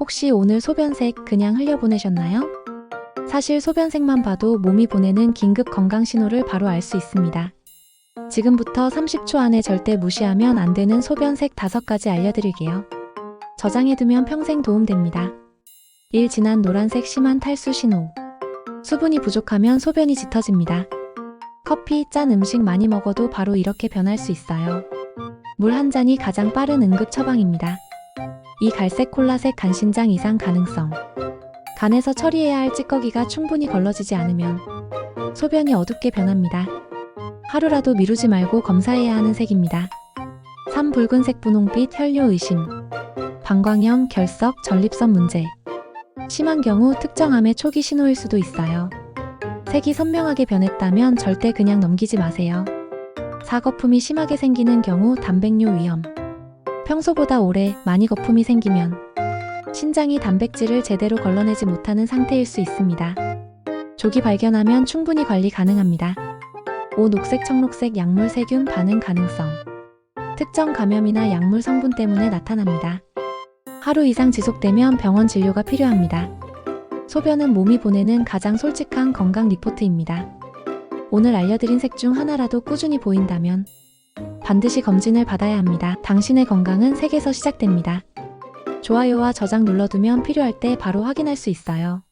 혹시 오늘 소변색 그냥 흘려보내셨나요? 사실 소변색만 봐도 몸이 보내는 긴급 건강 신호를 바로 알 수 있습니다. 지금부터 30초 안에 절대 무시하면 안 되는 소변색 5가지 알려드릴게요. 저장해두면 평생 도움됩니다. 1. 진한 노란색 심한 탈수 신호. 수분이 부족하면 소변이 짙어집니다. 커피, 짠 음식 많이 먹어도 바로 이렇게 변할 수 있어요. 물 한 잔이 가장 빠른 응급 처방입니다. 이 갈색 콜라색 간신장 이상 가능성. 간에서 처리해야 할 찌꺼기가 충분히 걸러지지 않으면 소변이 어둡게 변합니다. 하루라도 미루지 말고 검사해야 하는 색입니다. 3. 붉은색 분홍빛 혈뇨 의심. 방광염, 결석, 전립선 문제. 심한 경우 특정암의 초기 신호일 수도 있어요. 색이 선명하게 변했다면 절대 그냥 넘기지 마세요. 4. 거품이 심하게 생기는 경우 단백뇨 위험. 평소보다 오래 많이 거품이 생기면 신장이 단백질을 제대로 걸러내지 못하는 상태일 수 있습니다. 조기 발견하면 충분히 관리 가능합니다. 5. 녹색 청록색 약물 세균 반응 가능성. 특정 감염이나 약물 성분 때문에 나타납니다. 하루 이상 지속되면 병원 진료가 필요합니다. 소변은 몸이 보내는 가장 솔직한 건강 리포트입니다. 오늘 알려드린 색 중 하나라도 꾸준히 보인다면 반드시 검진을 받아야 합니다. 당신의 건강은 색에서 시작됩니다. 좋아요와 저장 눌러두면 필요할 때 바로 확인할 수 있어요.